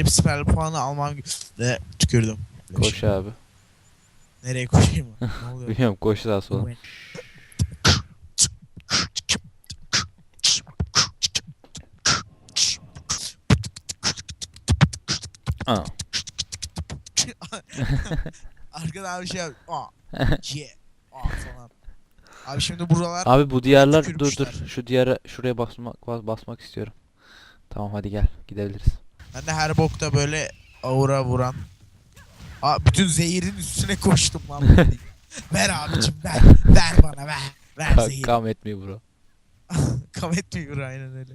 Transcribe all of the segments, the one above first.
Hep siper puanı almam de tükürdüm. Koş abi. Nereye koşayım? ne oluyor? Bilmiyorum koş sağa sola. Aa. Arkadan abi şey yap. Aa. Yeah. Aa falan. Abi şimdi buralar Abi bu diyarlar dur dur. Şu diyara şuraya basmak bas- basmak istiyorum. Tamam hadi gel gidebiliriz. Ben de her bokta böyle aura vuran. Aa bütün zehirin üstüne koştum lan. ver abicim ver. Ver bana ver. Ver Ka- zehir. Kam etmiyor bro. Kamet bir aynen öyle.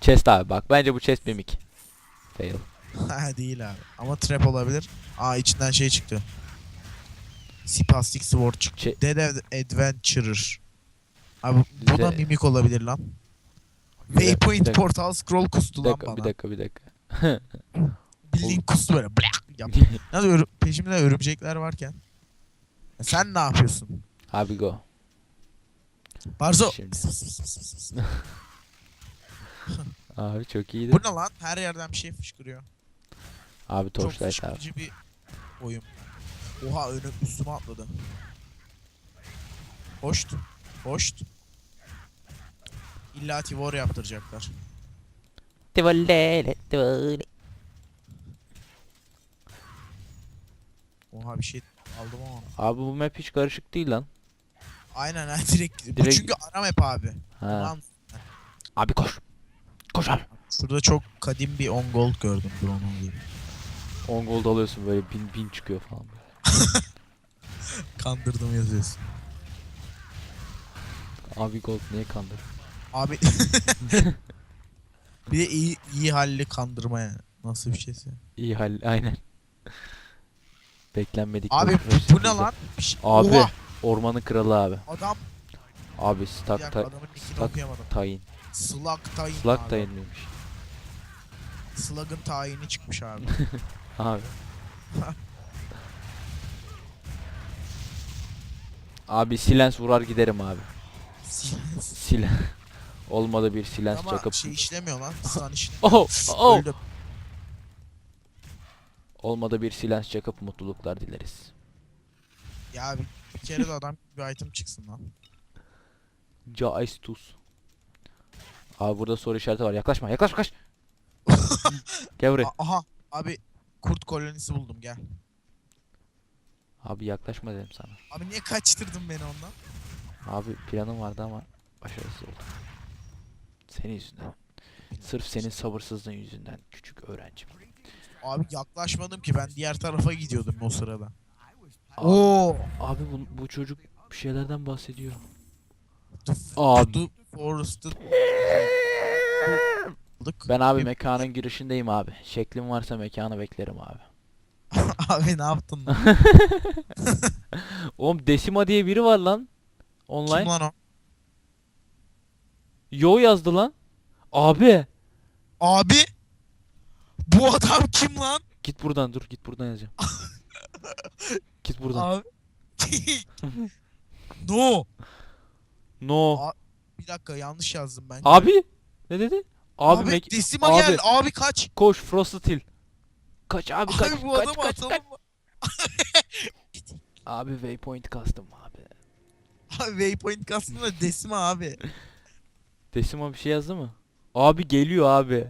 Chest abi bak bence bu chest mimik. Fail. Ha değil abi. Ama trap olabilir. Aa içinden şey çıktı. Spastic Sword çıktı. Şey- Dead Ad- Adventurer. Abi bu da mimik olabilir lan. Waypoint dakika, Portal Scroll kustu Bir lan dakika bana. bir dakika bir dakika. Bildiğin kustu böyle. Blak yap. Nasıl örü- peşimde örümcekler varken. Ya sen ne yapıyorsun? abi go. Barzo. Abi çok iyiydi. Bu ne lan? Her yerden bir şey fışkırıyor. Abi Çok torchlight abi. fışkırıcı bir oyun. Oha önüm üstüme atladı. Hoşt. Hoşt. İlla Tivor yaptıracaklar. Tivoli, tivoli. Oha bir şey aldım ama. Abi bu map hiç karışık değil lan. Aynen ha direkt. Bu Direkt- çünkü ara map abi. Ha. Abi koş. Koş abi. şurada çok kadim bir on gold gördüm. Onu alayım. 10 gold alıyorsun böyle bin bin çıkıyor falan. Kandırdım yazıyorsun. Abi gold niye kandır? Abi. bir de iyi, iyi halli kandırma yani. Nasıl bir şeyse. İyi hal aynen. Beklenmedik. Abi bu, ne lan? Şey- Abi Oha! ormanın kralı abi. Adam Abi bir stack dakika ta adamın nickini okuyamadım. tayin. Slug tayin abi. tayin miymiş? Slug'ın tayini çıkmış abi. Abi. abi silens vurar giderim abi. Silen. Olmadı bir silens Ama çakıp. şey işlemiyor lan. Stun işlemiyor. Oh, oh. Öldüm. Olmadı bir silens çakıp mutluluklar dileriz. Ya bir, bir kere de adam bir item çıksın lan. Caistus. Abi burada soru işareti var. Yaklaşma, yaklaşma kaç. Gel buraya. A- aha abi kurt kolonisi buldum gel. Abi yaklaşma dedim sana. Abi niye kaçtırdın beni ondan? Abi planım vardı ama başarısız oldum. Senin yüzünden. Sırf senin sabırsızlığın yüzünden küçük öğrencim. Abi yaklaşmadım ki ben diğer tarafa gidiyordum o sırada. Abi, Oo. abi bu, bu çocuk bir şeylerden bahsediyor. Abi. Aldık. Ben abi mekanın girişindeyim abi. Şeklim varsa mekanı beklerim abi. abi ne yaptın lan? Oğlum Decima diye biri var lan. Kim Online. lan o? Yo yazdı lan. Abi. Abi. Bu adam kim lan? Git buradan dur git buradan yazacağım. git buradan. Abi. no. No. A- Bir dakika yanlış yazdım ben. Abi. Ne dedi? Abi, Abi, Decima abi. gel. Abi kaç. koş Frosted Hill. Kaç abi kaç Abi bu kaç kaç kaç. Abi waypoint kastım abi. Abi Waypoint kastım da Decima abi. Decima bir şey yazdı mı? Abi geliyor abi.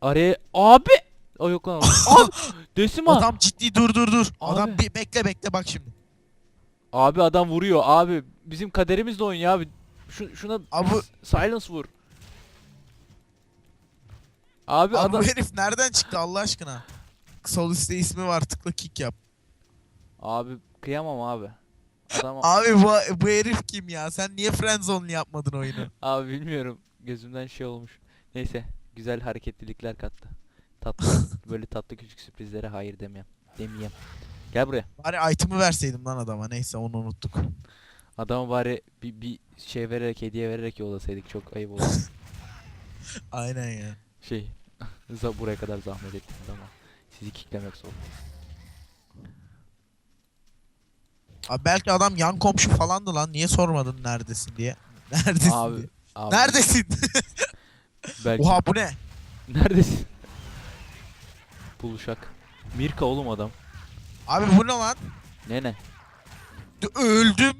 Araya abi. O yok lan. Abi. Adam ciddi dur dur dur. Adam Abi. bir bekle bekle bak şimdi. Abi adam vuruyor abi. Bizim kaderimizle oynuyor abi. Şu, şuna Abi, silence vur. Abi, abi adam bu herif nereden çıktı Allah aşkına? Sol üstte ismi var tıkla kick yap. abi kıyamam abi. Adam Abi bu, bu herif kim ya? Sen niye friendzone yapmadın oyunu? abi bilmiyorum. Gözümden şey olmuş. Neyse, güzel hareketlilikler kattı. Tatlı böyle tatlı küçük sürprizlere hayır demeyem. Demeyem. Gel buraya. Bari item'ı verseydim lan adama. Neyse onu unuttuk. Adama bari bir, bir şey vererek, hediye vererek yollasaydık çok ayıp oldu. Aynen ya. şey, buraya kadar zahmet ettiniz ama sizi kicklemek zor. Abi belki adam yan komşu falandı lan. Niye sormadın neredesin diye. Neredesin Abi, diye. abi Neredesin? belki Oha bu ne? Neredesin? Buluşak. Mirka oğlum adam. Abi bu ne lan? Ne ne? D- Öldüm.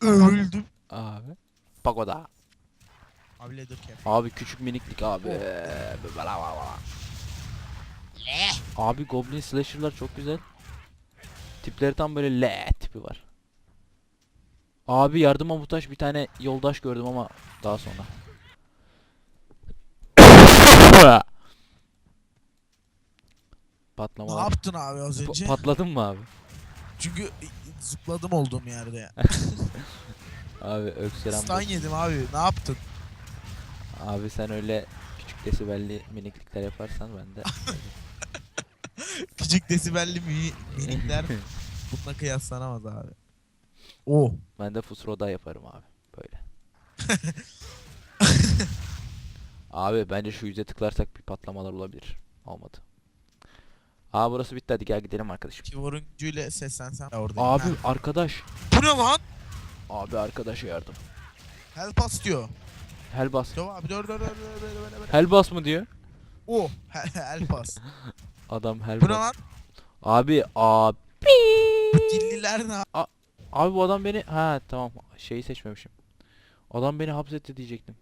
Öldüm. Abi. Bak o da. Abi Leathercap. Abi küçük miniklik abi. Abi Goblin Slasher'lar çok güzel. Tipleri tam böyle le tipi var. Abi yardıma muhtaç bir tane yoldaş gördüm ama daha sonra. Ne Patlamalar. yaptın abi az Pa- önce? patladın mı abi? Çünkü zıpladım olduğum yerde ya. Abi öksüren Stun yedim abi. Ne yaptın? Abi sen öyle küçük desibelli miniklikler yaparsan ben de Küçük desibelli mi minikler bununla kıyaslanamaz abi. O. ben de Fusroda yaparım abi böyle. abi bence şu yüze tıklarsak bir patlamalar olabilir. Olmadı. Aa burası bitti hadi gel gidelim arkadaşım. Kivor'un gücüyle seslensem ya oradayım. Abi Ha. arkadaş. Bu ne lan? Abi arkadaşa yardım. Help us diyor. Helbas. Dur abi dur dur dur dur dur. Helbas mı diyor? O. He- Help us. Adam Bu ne helbas. lan? Abi abi. Dilliler ne? Abi bu adam beni ha tamam şeyi seçmemişim. Adam beni hapsetti diyecektim.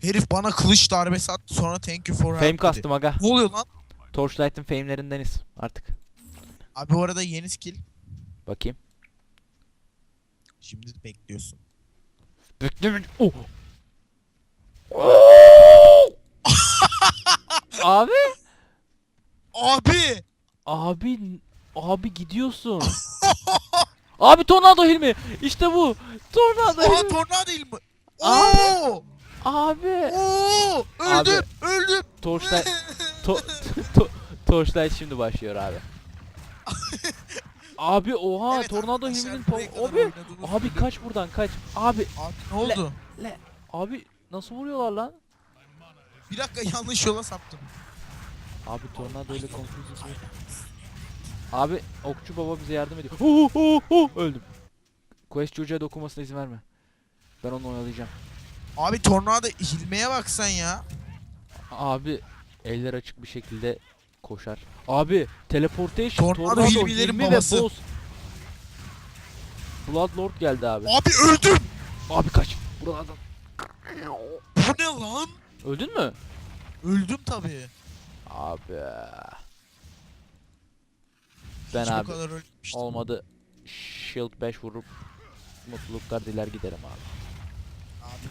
Herif bana kılıç darbesi attı sonra thank you for help Fame dedi. kastım aga. Ne oluyor lan? Torchlight'ın fame'lerindeniz artık. Abi bu arada yeni skill. Bakayım. Şimdi bekliyorsun. Beklemin. Oh. abi. Abi! Abi. Abi gidiyorsun. abi tornado Hilmi. İşte bu. Tornado Oha Hilmi. tornado değil mi? Abi. Oo! Abi. Oo! Öldüm! Öldüm! Torchlight. To to Torchlight şimdi başlıyor abi. abi oha Evet tornado arkadaşlar, Hilmi'nin buraya pa- kadar abi oynadığımız abi video- kaç buradan kaç. Abi Abi ne oldu? abi nasıl vuruyorlar lan? Bir dakika yanlış yola saptım. Abi tornado ile confuse Abi okçu baba bize yardım ediyor. Hu hu hu öldüm. Quest çocuğa dokunmasına izin verme. Ben onu oyalayacağım. Abi tornado hilmeye bak sen ya. Abi eller açık bir şekilde koşar. Abi teleportation Tornado tornado, hilmilerin hilmi ve babası. boss. Bloodlord geldi abi. Abi öldüm! Abi kaç. Buralardan. Bu ne lan? Öldün mü? Öldüm tabii. Abi. Ben Hiç abi kadar olmadı. Shield 5 vurup mutluluklar diler giderim abi. Abi.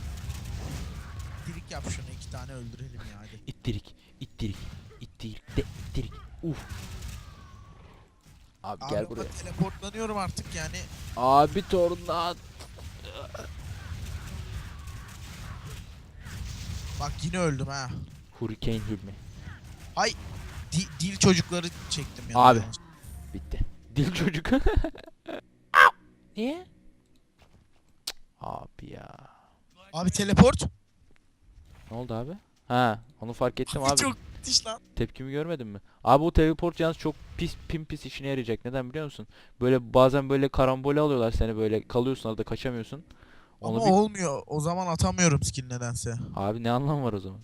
Dilik yap şunu iki tane öldürelim ya hadi. İttirik, ittirik, ittirik de ittirik. Uf. Abi, Abi gel ama buraya. teleportlanıyorum artık yani. Abi tornado. Bak yine öldüm ha. Hurricane Hilmi. Di- dil çocukları çektim ya. Abi. Bitti. Dil çocuk. Niye? Cık, Abi ya. Abi teleport. Ne oldu abi? Ha, onu fark ettim abi. Çok müthiş lan. Tepkimi görmedin mi? Abi o teleport yalnız çok pis pim pis işine yarayacak. Neden biliyor musun? Böyle bazen böyle karambole alıyorlar seni böyle kalıyorsun arada kaçamıyorsun. Onu Ama bir... olmuyor. O zaman atamıyorum skill nedense. Abi ne anlamı var o zaman?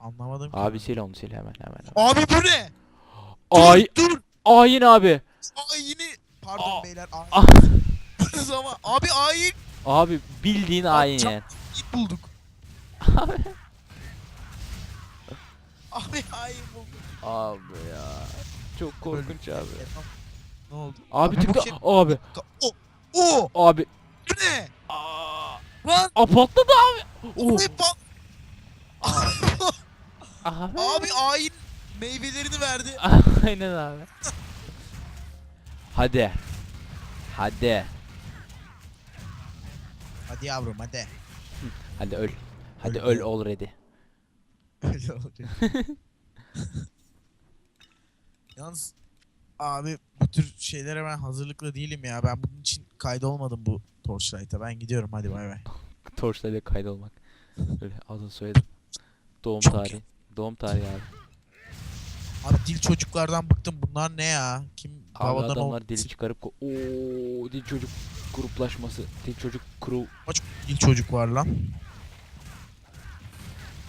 Anlamadım ki. Abi sil onu sil hemen hemen. hemen. Abi bu ne? Ay Dur dur. Ayin abi. Ayini. Pardon Aa. beyler. Ayin. Ah. Ama abi ayin. Abi bildiğin ayin yani. Git bulduk. Abi hain bulduk. Abi ya. Çok korkunç abi. Ne oldu? Abi tipte kim? abi O. O. abi. Bu ne? Aa, Lan. Aa, patladı abi. Oh. Abi, pa- Abi. abi hain meyvelerini verdi. Aynen abi. Hadi. Hadi. Hadi yavrum hadi. Hadi öl. Hadi Öldü. öl already. Öyle olacak. Yalnız abi bu tür şeylere ben hazırlıklı değilim ya. Ben bunun için kaydolmadım bu Torchlight'a. Ben gidiyorum hadi bay bay. Torch'la kaydolmak. Öyle adını söyledim. Doğum Çok tarihi. Doğum tarihi abi. Abi dil çocuklardan bıktım. Bunlar ne ya? Kim Abi havadan adamlar o... dili çıkarıp o dil çocuk gruplaşması, dil çocuk kuru. Kaç dil çocuk var lan?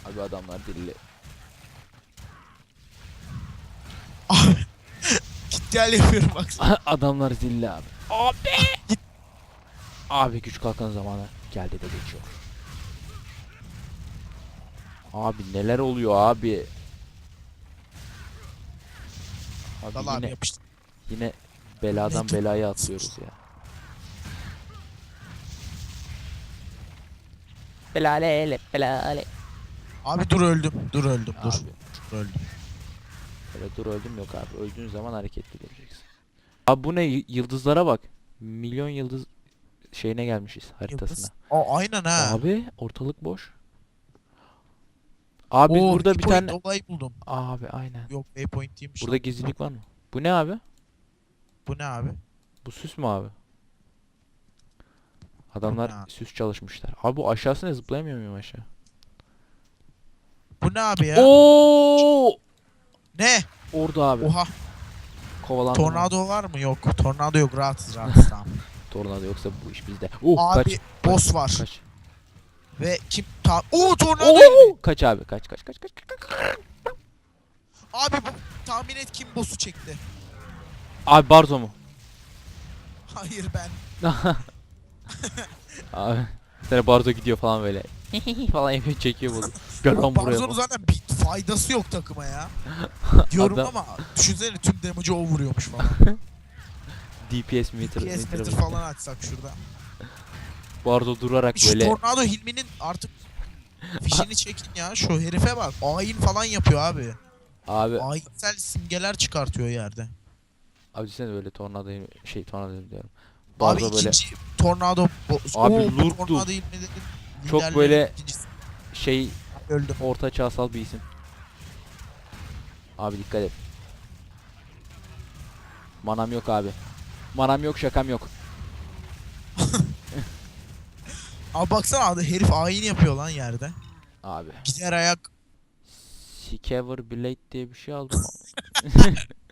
Abi adamlar deli. dilli. Gel yapıyorum bak. adamlar dilli abi. Abi! abi güç kalkan zamanı geldi de geçiyor. Abi neler oluyor abi? Abi Dal abi yine yapıştır. yine beladan Ne- belaya atlıyoruz ya. Belale belale. Abi dur öldüm. Dur öldüm. Dur. Abi. Dur öldüm. Öyle dur öldüm yok abi. Öldüğün zaman hareketli duracaksın. Abi bu ne? Yıldızlara bak. Milyon yıldız şeyine gelmişiz haritasına. Aa, aynen ha. Abi ortalık boş. Abi Oo, burada bir tane olayı buldum. abi aynen. Yok waypoint değilmiş. Burada gizlilik var mı? Bu ne abi? Bu ne abi? Bu süs mü abi? Adamlar Ha. süs çalışmışlar. Abi bu aşağısına zıplayamıyor muyum aşağı? Bu ne abi ya? Oo! Ne? Orada abi. Oha. Kovalandım. abi. Tornado var mı? Yok. Tornado yok. Rahatız rahatız tamam. Tornado yoksa bu iş bizde. Oh abi kaç. boss var. Kaç. Ve kim ta Oo tornado Oo! Kaç abi kaç kaç kaç kaç kaç. Abi bu tahmin et kim boss'u çekti? Abi Barzo mu? Hayır ben. Abi tane Barzo gidiyor falan böyle. falan yapıyor çekiyor bunu. Gel lan buraya. Barzon'un zaten bir faydası yok takıma ya. Diyorum Adam- ama düşünsene tüm damage'ı o vuruyormuş falan. DPS meter. PS meter meter falan açsak şurada. Barzo durarak Şu böyle. Tornado Hilmi'nin artık fişini çekin ya. Şu herife bak. Ayin falan yapıyor abi. Abi Ayinsel simgeler çıkartıyor yerde. abi düşünsene böyle tornado şey tornado diyorum. Abi Barzo böyle ikinci Tornado Abi Oo, bu Lurk'tu. Tornado Hilmi'nin Çok böyle- ikincisi. şey öldüm. orta çağsal bir isim. Abi dikkat et. Manam yok abi. Manam yok şakam yok. Abi baksana abi herif ayin yapıyor lan yerde. Abi. Gider ayak Skever Blade diye bir şey aldım.